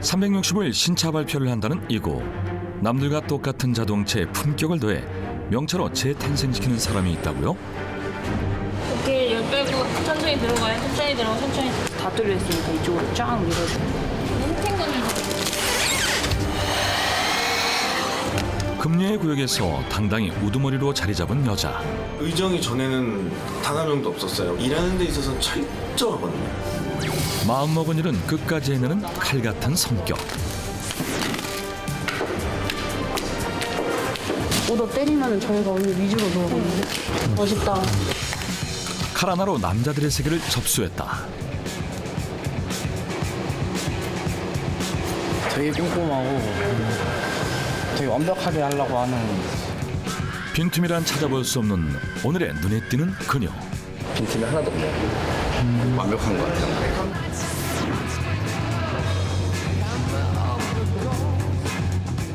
365일 신차 발표를 한다는 이곳. 남들과 똑같은 자동차에 품격을 더해 명차로 재탄생시키는 사람이 있다고요? 이렇게 열 빼고 천천히 들어가요. 천천히 들어가 천천히 다 뚫려 있으니까 이쪽으로 쫙 밀어줘. 금리의 구역에서 당당히 우두머리로 자리 잡은 여자. 의정이 전에는 단 한 명도 없었어요. 일하는 데 있어서는 철저하거든요. 마음먹은 일은 끝까지 해내는 칼 같은 성격. 오더 때리면 저희가 오늘 위주로 들어가는데 멋있다. 칼 하나로 남자들의 세계를 접수했다. 되게 꼼꼼하고 되게 완벽하게 하려고 하는 빈틈이란 찾아볼 수 없는 오늘의 눈에 띄는 그녀. 빈틈이 하나도 없네요. 완벽한 것 같아요.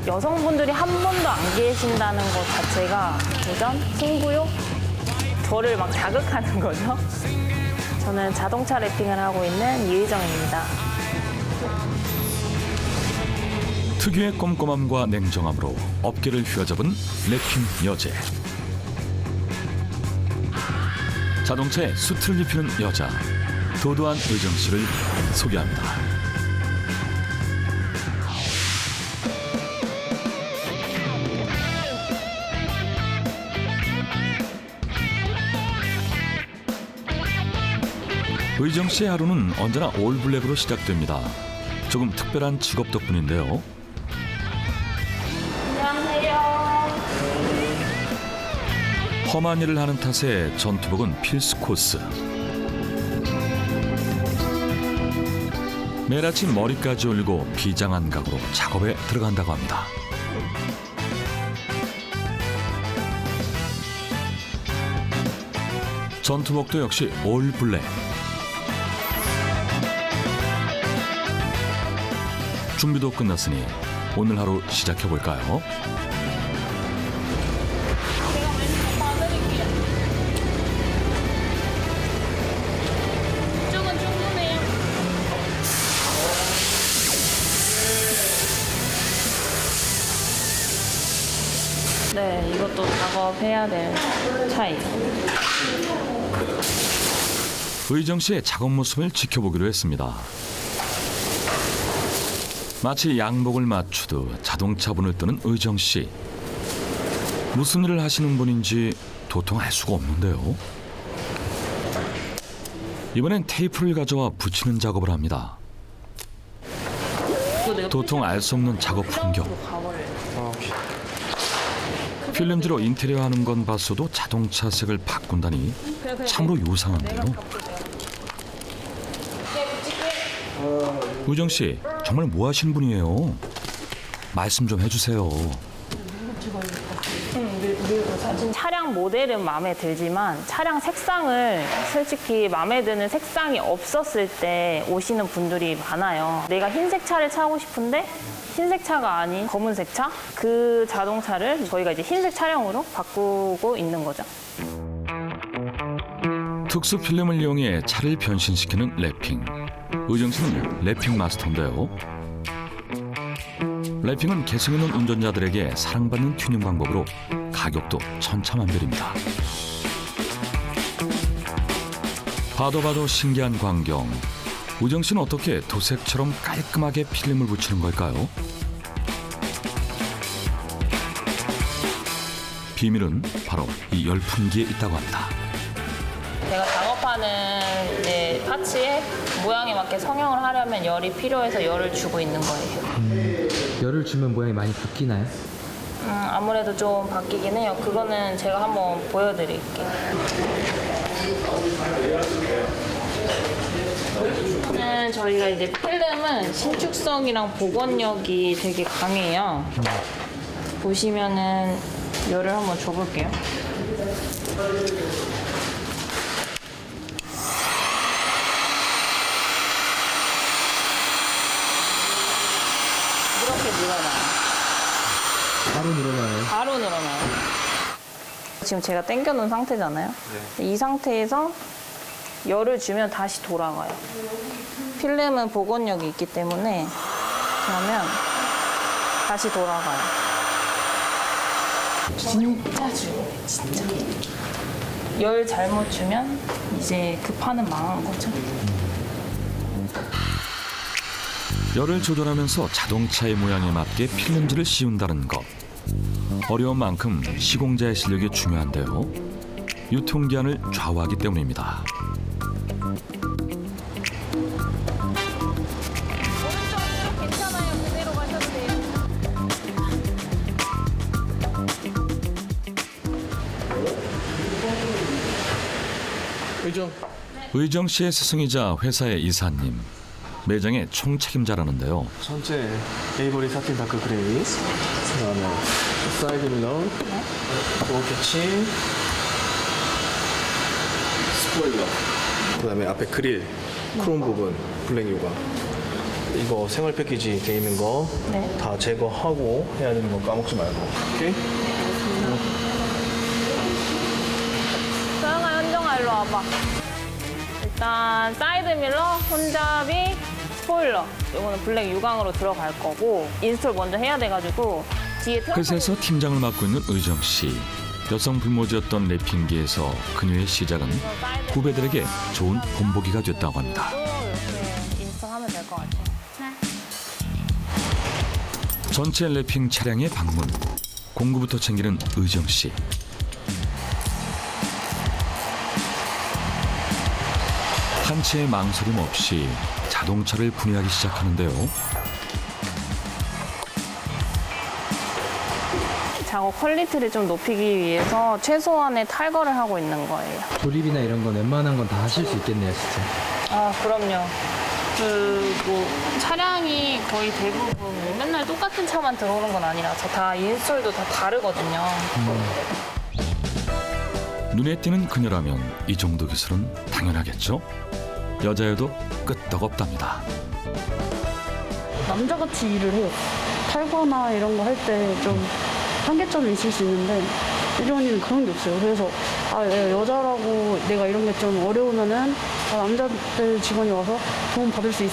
여성분들이 한 번도 안 계신다는 것 자체가 도전, 승부욕, 저를 막 자극하는 거죠. 저는 자동차 랩핑을 하고 있는 이의정입니다. 특유의 꼼꼼함과 냉정함으로 어깨를 휘어잡은 래핑 여제. 자동차에 수트를 입히는 여자. 도도한 의정 씨를 소개합니다. 의정 씨의 하루는 언제나 올블랙으로 시작됩니다. 조금 특별한 직업 덕분인데요. 험한 일을 하는 탓에 전투복은 필수 코스. 매일 아침 머리까지 올리고 비장한 각오로 작업에 들어간다고 합니다. 전투복도 역시 올 블랙. 준비도 끝났으니 오늘 하루 시작해 볼까요? 네, 이것도 작업해야 될 차이. 의정 씨의 작업 모습을 지켜보기로 했습니다. 마치 양복을 맞추듯 자동차 문을 뜨는 의정 씨. 무슨 일을 하시는 분인지 도통 알 수가 없는데요. 이번엔 테이프를 가져와 붙이는 작업을 합니다. 도통 알 수 없는 작업 풍경. 필름지로 인테리어 하는 건 봤어도 자동차 색을 바꾼다니 참으로 요상한데요. 우정 씨 정말 뭐 하시는 분이에요? 말씀 좀 해주세요. 차량 모델은 마음에 들지만 차량 색상을 솔직히 마음에 드는 색상이 없었을 때 오시는 분들이 많아요. 내가 흰색 차를 차고 싶은데 흰색 차가 아닌 검은색 차? 그 자동차를 저희가 이제 흰색 차량으로 바꾸고 있는 거죠. 특수 필름을 이용해 차를 변신시키는 랩핑. 의정 씨는 랩핑 마스터인데요. 랩핑은 개성 있는 운전자들에게 사랑받는 튜닝 방법으로 가격도 천차만별입니다. 봐도 봐도 신기한 광경. 우정 씨는 어떻게 도색처럼 깔끔하게 필름을 붙이는 걸까요? 비밀은 바로 이 열풍기에 있다고 합니다. 제가 작업하는 이제 파츠의 모양에 맞게 성형을 하려면 열이 필요해서 열을 주고 있는 거예요. 열을 주면 모양이 많이 바뀌나요? 음, 아무래도 좀 바뀌긴 해요. 그거는 제가 한번 보여드릴게요. 는 저희가 이제 필름은 신축성이랑 복원력이 되게 강해요. 보시면은 열을 한번 줘볼게요. 이렇게 늘어나요. 바로 늘어나요. 바로 늘어나요. 지금 제가 당겨놓은 상태잖아요. 이 상태에서 열을 주면 다시 돌아가요. 필름은 복원력이 있기 때문에 하면 다시 돌아가요. 진짜 중요해, 진짜. 열 잘못 주면 이제 그 판은 망한 거죠. 열을 조절하면서 자동차의 모양에 맞게 필름지를 씌운다는 것. 어려운 만큼 시공자의 실력이 중요한데요. 유통기한을 좌우하기 때문입니다. 괜찮아요. 그대로 가셔도 돼요. 의정. 의정 씨의 스승이자 회사의 이사님. 매장의 총책임자라는데요. 전체 에이버리 사틴 다크 그레이. 그다음에 사이드 밀러. 도어 캐치. 스포일러. 그 다음에 앞에 그릴 크롬 부분 블랙 요가. 이거 생활 패키지 돼 있는 거다 네. 제거하고 해야 되는 거 까먹지 말고. 오케이? 서영아, 현정아, 일로 와봐. 일단 사이드 밀러, 손잡이, 스포일러. 이거는 블랙 유광으로 들어갈 거고 인스톨 먼저 해야 돼가지고 회사에서 팀장을 맡고 있는 의정 씨. 여성 불모지였던 래핑계에서 그녀의 시작은 후배들에게 좋은 본보기가 됐다고 합니다. 전체 래핑 차량의 방문. 공구부터 챙기는 의정 씨. 한 채의 망설임 없이 자동차를 분해하기 시작하는데요. 퀄리티를 좀 높이기 위해서 최소한의 탈거를 하고 있는 거예요. 조립이나 이런 건 웬만한 건 다 하실 수 있겠네요, 진짜. 아, 그럼요. 그, 뭐, 차량이 거의 대부분 뭐 맨날 똑같은 차만 들어오는 건 아니라서 다 인스톨도 다 다르거든요. 눈에 띄는 그녀라면 이 정도 기술은 당연하겠죠? 여자여도 끄떡없답니다. 남자같이 일을 해요. 탈거나 이런 거 할 때 좀 한계점이 있을 수 있는데 유리 언니는 그런 게 없어요. 그래서 아 예, 여자라고 내가 이런 게 좀 어려우면은 아, 남자들 직원이 와서 도움 받을 수 있,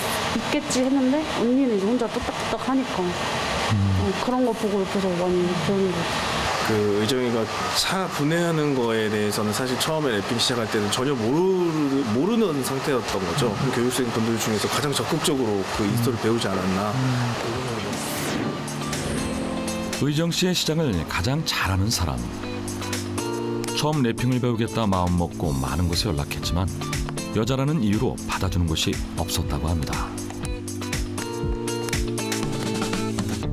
겠지 했는데 언니는 이제 혼자 뚝딱뚝딱 하니까 어, 그런 거 보고 옆에서 많이 배우는 거 같아요. 그 의정이가 차 분해하는 거에 대해서는 사실 처음에 랩핑 시작할 때는 전혀 모르, 모르는 상태였던 거죠. 교육생 분들 중에서 가장 적극적으로 그 인스톨을 배우지 않았나. 의정 씨의 시장을 가장 잘하는 사람. 처음 래핑을 배우겠다 마음 먹고 많은 곳에 연락했지만 여자라는 이유로 받아주는 곳이 없었다고 합니다.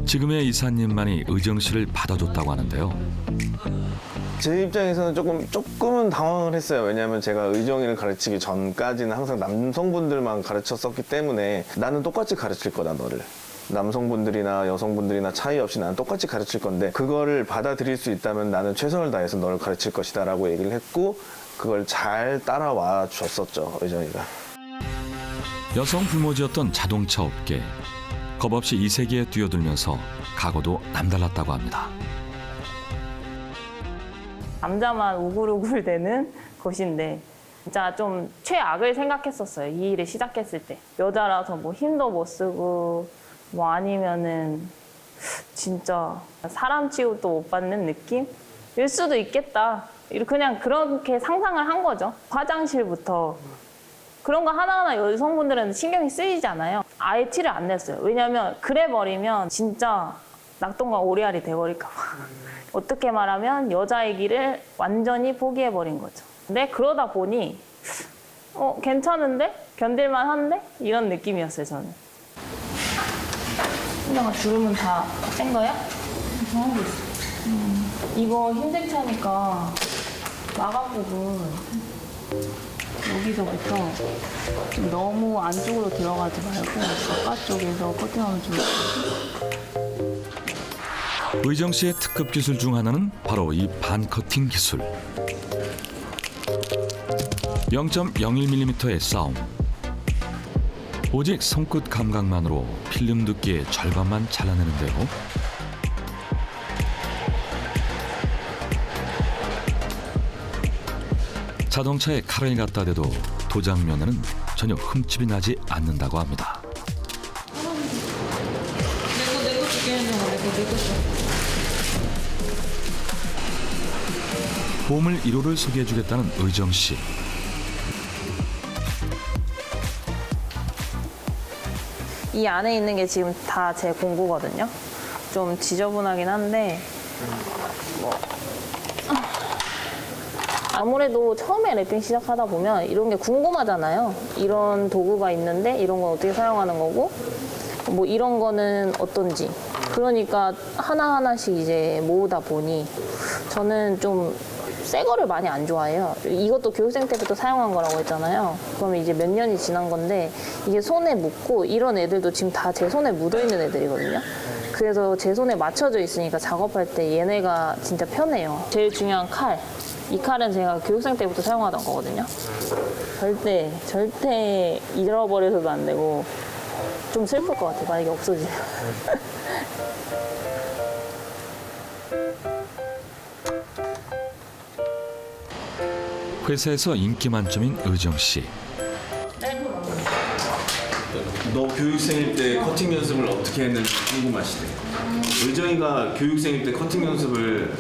지금의 이사님만이 의정 씨를 받아줬다고 하는데요. 제 입장에서는 조금 조금은 당황을 했어요. 왜냐하면 제가 의정이를 가르치기 전까지는 항상 남성분들만 가르쳤었기 때문에 나는 똑같이 가르칠 거다 너를. 남성분들이나 여성분들이나 차이 없이 나는 똑같이 가르칠 건데 그거를 받아들일 수 있다면 나는 최선을 다해서 너를 가르칠 것이다 라고 얘기를 했고 그걸 잘 따라와 줬었죠 의정이가. 여성 불모지였던 자동차 업계. 겁 없이 이 세계에 뛰어들면서 각오도 남달랐다고 합니다. 남자만 우글우글 되는 곳인데 진짜 좀 최악을 생각했었어요. 이 일을 시작했을 때. 여자라서 뭐 힘도 못 쓰고 뭐 아니면은 진짜 사람 취급도 못 받는 느낌? 일 수도 있겠다. 그냥 그렇게 상상을 한 거죠. 화장실부터 그런 거 하나하나 여성분들은 신경이 쓰이잖아요. 아예 티를 안 냈어요. 왜냐면 그래 버리면 진짜 낙동강 오리알이 돼버릴까 봐. 어떻게 말하면 여자의 길을 완전히 포기해 버린 거죠. 근데 그러다 보니 어 괜찮은데 견딜만 한데 이런 느낌이었어요 저는. 신정아 주름은 다뗀 거야? 하고 있어. 음, 이거 흰색 차니까 마감 부분 여기서부터 좀 너무 안쪽으로 들어가지 말고 바깥쪽에서 커팅하면 좋을 것 같아요. 의정 씨의 특급 기술 중 하나는 바로 이 반커팅 기술. 0.01mm의 싸움. 오직 손끝 감각만으로 필름 두께의 절반만 잘라내는데요. 자동차에 칼을 갖다 대도 도장면에는 전혀 흠집이 나지 않는다고 합니다. 보물 1호를 소개해주겠다는 의정 씨. 이 안에 있는 게 지금 다 제 공구거든요. 좀 지저분하긴 한데 뭐 아무래도 처음에 랩핑 시작하다 보면 이런 게 궁금하잖아요. 이런 도구가 있는데 이런 건 어떻게 사용하는 거고 뭐 이런 거는 어떤지. 그러니까 하나하나씩 이제 모으다 보니 저는 좀 새 거를 많이 안 좋아해요. 이것도 교육생 때부터 사용한 거라고 했잖아요. 그러면 이제 몇 년이 지난 건데 이게 손에 묻고 이런 애들도 지금 다 제 손에 묻어 있는 애들이거든요. 그래서 제 손에 맞춰져 있으니까 작업할 때 얘네가 진짜 편해요. 제일 중요한 칼. 이 칼은 제가 교육생 때부터 사용하던 거거든요. 절대, 절대 잃어버려서도 안 되고 좀 슬플 것 같아요. 만약에 없어지면. 회사에서 인기 만점인 의정 씨. 너 교육생일 때 커팅 연습을 어떻게 했는지 궁금하시대. 의정이가 교육생일 때 커팅 연습을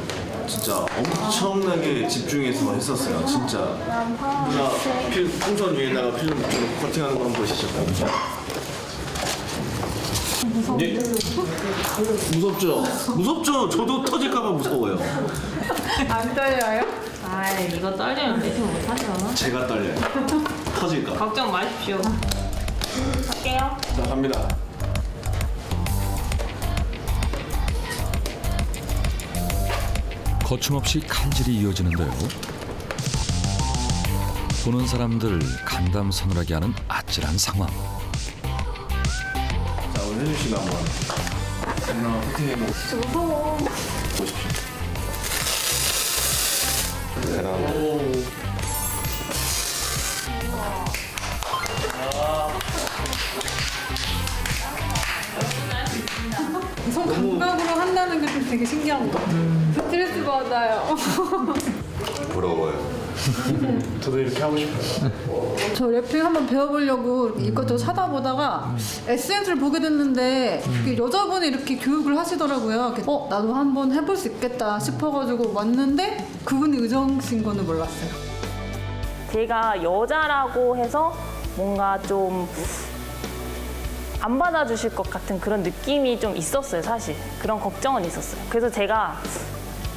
진짜 엄청나게 집중해서 했었어요. 진짜. 누나 필, 풍선 위에다가 필름 붙여놓고 커팅하는 거 한번 보시죠. 예? 무섭죠? 무섭죠? 저도 터질까봐 무서워요. 아, 이거 떨리면 매진 못하죠. 제가 떨려요. 터질까. 봐 걱정 마십시오. 할게요. 자, 갑니다. 거침없이 칼질이 이어지는데요. 보는 사람들 간담 서늘하게 하는 아찔한 상황. 자, 우리 혜준 씨가 한번 커팅해 보고. 진짜 무서워. 보십시오. 대단하다. 손 감각으로 한다는 게 좀 되게 신기한 것 같아요. 스트레스 받아요. 부러워요. 저 랩핑 한번 배워보려고 이것저것 찾아보다가 SNS를 보게 됐는데 이게 여자분이 이렇게 교육을 하시더라고요. 그래서 어, 나도 한번 해볼 수 있겠다 싶어가지고 왔는데 그분이 의정 씨인 거는 몰랐어요. 제가 여자라고 해서 뭔가 좀 안 받아주실 것 같은 그런 느낌이 좀 있었어요, 사실. 그런 걱정은 있었어요. 그래서 제가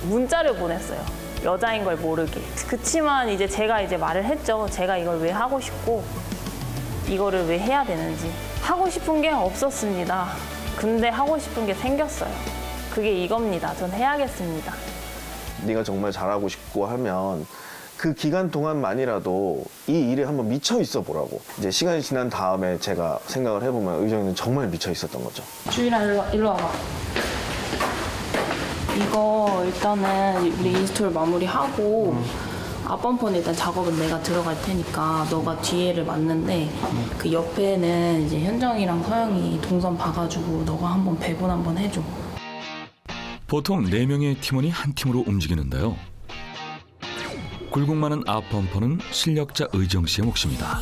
문자를 보냈어요. 여자인 걸 모르게. 그치만 이제 제가 이제 말을 했죠. 제가 이걸 왜 하고 싶고, 이거를 왜 해야 되는지. 하고 싶은 게 없었습니다. 근데 하고 싶은 게 생겼어요. 그게 이겁니다. 전 해야겠습니다. 네가 정말 잘하고 싶고 하면 그 기간 동안만이라도 이 일에 한번 미쳐 있어 보라고. 이제 시간이 지난 다음에 제가 생각을 해보면 의정이는 정말 미쳐 있었던 거죠. 주일아 일로, 일로 와봐. 이거 일단은 우리 인스톨 마무리하고 앞범퍼는 일단 작업은 내가 들어갈 테니까 너가 뒤에를 맞는데 그 옆에는 이제 현정이랑 서영이 동선 봐가지고 너가 한번 배분 한번 해줘. 보통 4명의 팀원이 한 팀으로 움직이는데요. 굴곡 많은 앞범퍼는 실력자 의정 씨의 몫입니다.